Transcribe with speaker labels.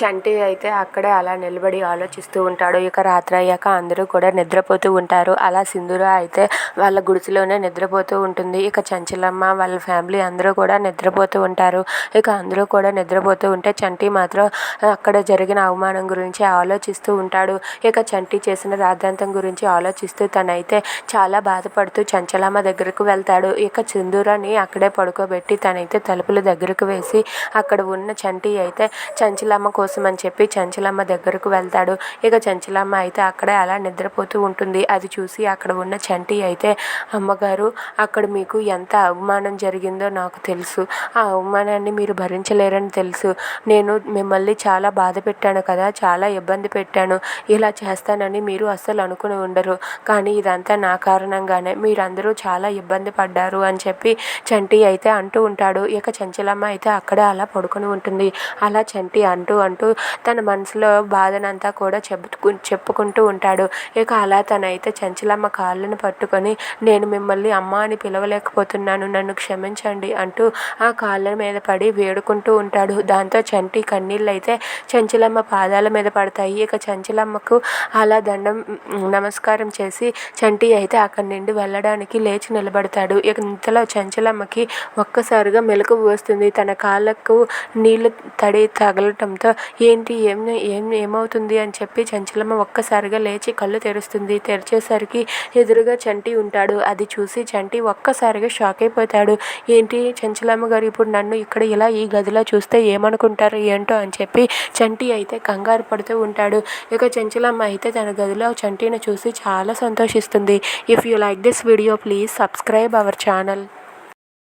Speaker 1: చంటి అయితే అక్కడే అలా నిలబడి ఆలోచిస్తూ ఉంటాడు. ఇక రాత్రి అయ్యాక అందరూ కూడా నిద్రపోతూ ఉంటారు. అలా సింధూర అయితే వాళ్ళ గుడిసెలోనే నిద్రపోతూ ఉంటుంది. ఇక చంచలమ్మ వాళ్ళ ఫ్యామిలీ అందరూ కూడా నిద్రపోతూ ఉంటారు. ఇక అందరూ కూడా నిద్రపోతూ ఉంటే చంటి మాత్రం అక్కడ జరిగిన అవమానం గురించి ఆలోచిస్తూ ఉంటాడు. ఇక చంటి చేసిన రాద్ధాంతం గురించి ఆలోచిస్తూ తనైతే చాలా బాధపడుతూ చంచలమ్మ దగ్గరకు వెళ్తాడు. ఇక సింధూరాన్ని అక్కడే పడుకోబెట్టి తనైతే తలుపుల దగ్గరకు వేసి అక్కడ ఉన్న చంటి అయితే చంచలమ్మ కోసం అని చెప్పి చంచలమ్మ దగ్గరకు వెళ్తాడు. ఇక చంచలమ్మ అయితే అక్కడే అలా నిద్రపోతూ ఉంటుంది. అది చూసి అక్కడ ఉన్న చంటి అయితే అమ్మగారు అక్కడ మీకు ఎంత అవమానం జరిగిందో నాకు తెలుసు. ఆ అవమానాన్ని మీరు భరించలేరని తెలుసు. నేను మిమ్మల్ని చాలా బాధ పెట్టాను కదా చాలా ఇబ్బంది పెట్టాను. ఇలా చేస్తానని మీరు అస్సలు అనుకుని ఉండరు. కానీ ఇదంతా నా కారణంగానే. మీరందరూ చాలా ఇబ్బంది పడ్డారు అని చెప్పి చంటి అయితే అంటూ ఉంటాడు. ఇక చంచలమ్మ అయితే అక్కడే అలా పడుకొని ఉంటుంది. అలా చంటి అంటూ అంటూ తన మనసులో బాధనంతా కూడా చెప్పుకు చెప్పుకుంటూ ఉంటాడు. ఇక అలా తనైతే చంచలమ్మ కాళ్ళను పట్టుకొని నేను మిమ్మల్ని అమ్మ అని పిలవలేకపోతున్నాను నన్ను క్షమించండి అంటూ ఆ కాళ్ళ మీద పడి వేడుకుంటూ ఉంటాడు. దాంతో చంటి కన్నీళ్ళు అయితే చంచలమ్మ పాదాల మీద పడతాయి. ఇక చంచలమ్మకు అలా దండం నమస్కారం చేసి చంటి అయితే అక్కడి నుండి వెళ్ళడానికి లేచి నిలబడతాడు. ఇక ఇంతలో చంచలమ్మకి ఒక్కసారిగా మెలకు వస్తుంది తన కాళ్ళకు నీళ్ళు తడి తగలటంతో ఏంటి ఏం ఏం ఏమవుతుంది అని చెప్పి చంచలమ్మ ఒక్కసారిగా లేచి కళ్ళు తెరుస్తుంది. తెరిచేసరికి ఎదురుగా చంటి ఉంటాడు. అది చూసి చంటి ఒక్కసారిగా షాక్ అయిపోతాడు. ఏంటి చంచలమ్మ గారు ఇప్పుడు నన్ను ఇక్కడ ఇలా ఈ గదిలో చూస్తే ఏమనుకుంటారు ఏంటో అని చెప్పి చంటి అయితే కంగారు పడుతూ ఉంటాడు. ఇక చంచలమ్మ అయితే తన గదిలో చంటిని చూసి చాలా సంతోషిస్తుంది. If you like this video please subscribe our channel